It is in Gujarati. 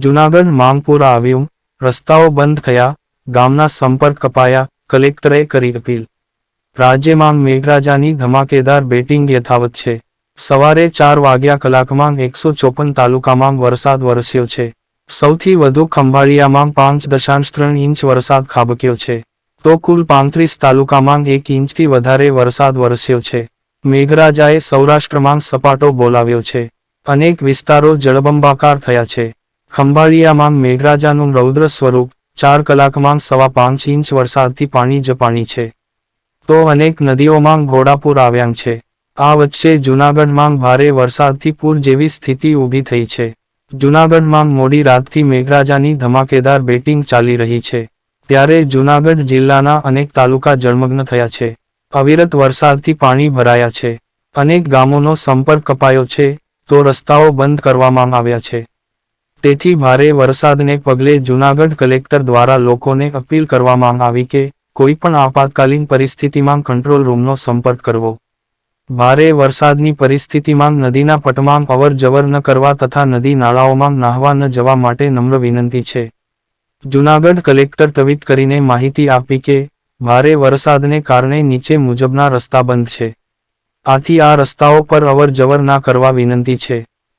જુનાગઢ, માંગપુરા આવ્યું. રસ્તાઓ બંધ થયા. ગામના સંપર્ક કપાયા. કલેક્ટરે કરી અપીલ. રાજ્યમાં મેઘરાજાની ધમાકેદાર બેટિંગ યથાવત છે. સવારે ચાર વાગ્યા કલાકમાં એકસો ચોપન તાલુકામાં વરસાદ વરસ્યો છે. સૌથી વધુ ખંભાળિયામાં પાંચ દશાંશ ત્રણ ઇંચ વરસાદ ખાબક્યો છે. તો કુલ પાંત્રીસ તાલુકામાં એક ઇંચથી વધારે વરસાદ વરસ્યો છે. મેઘરાજાએ સૌરાષ્ટ્રમાં સપાટો બોલાવ્યો છે. અનેક વિસ્તારો જળબંબાકાર થયા છે. ખંભાળિયામાં મેઘરાજાનું રૌદ્ર સ્વરૂપ, ચાર કલાકમાં સવા પાંચ ઇંચ વરસાદથી પાણી જ પાણી છે. તો અનેક નદીઓમાં ઘોડાપૂર આવ્યાં છે. આ વચ્ચે જૂનાગઢમાં ભારે વરસાદથી પૂર જેવી સ્થિતિ ઊભી થઈ છે. જૂનાગઢમાં મોડી રાતથી મેઘરાજાની ધમાકેદાર બેટિંગ ચાલી રહી છે. ત્યારે જૂનાગઢ જિલ્લાના અનેક તાલુકા જળમગ્ન થયા છે. અવિરત વરસાદથી પાણી ભરાયા છે. અનેક ગામોનો સંપર્ક કપાયો છે. તો રસ્તાઓ બંધ કરવામાં આવ્યા છે. તેથી ભારે વરસાદને પગલે જૂનાગઢ કલેક્ટર દ્વારા લોકોને અપીલ કરવામાં આવી કે કોઈ પણ આપાતકાલીન પરિસ્થિતિમાં કંટ્રોલ રૂમનો સંપર્ક કરવો. ભારે વરસાદની પરિસ્થિતિમાં નદીના પટમાં અવર જવર ન કરવા તથા નદી નાળાઓમાં નાહવા ન જવા માટે નમ્ર વિનંતી છે. જૂનાગઢ કલેક્ટર ટ્વીટ કરીને માહિતી આપી કે, ભારે વરસાદને કારણે નીચે મુજબના રસ્તા બંધ છે. આથી આ રસ્તાઓ પર અવર જવર ના કરવા વિનંતી છે.